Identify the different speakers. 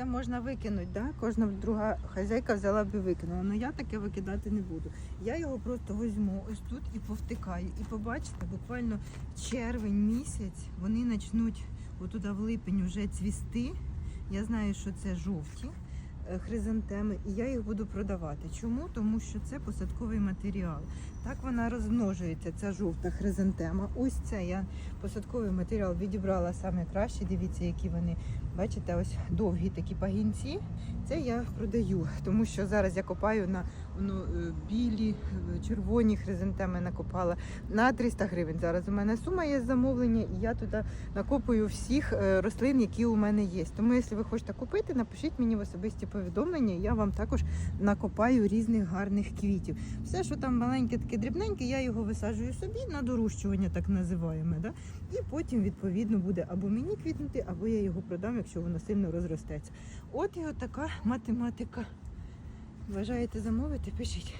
Speaker 1: це можна викинути, да? кожна друга хазяйка взяла б і викинула. Але я таке викидати не буду. Я його просто візьму ось тут і повтикаю. І побачите, буквально червень місяць вони почнуть отуда в липень вже цвісти. Я знаю, що це жовті хризантеми, і я їх буду продавати. Чому? Тому що це посадковий матеріал. Так вона розмножується, ця жовта хризантема. Ось це я посадковий матеріал відібрала саме краще. Дивіться, які вони. Бачите, ось довгі такі пагінці. Це я продаю, тому що зараз я копаю на ну, е, білі, е, червоні хризантеми накопала на 300 гривень. Зараз у мене сума є замовлення, і я туди накопую всіх е, рослин, які у мене є. Тому, якщо ви хочете купити, напишіть мені в особисті повідомлення, і я вам також накопаю різних гарних квітів. Все, що там маленьке, таке дрібненьке, я його висаджую собі на дорущування, так називаємо. Да? І потім, відповідно, буде або мені квітнути, або я його продам, якщо воно сильно розростеться. От і отака математика. Бажаєте замовити, пишіть.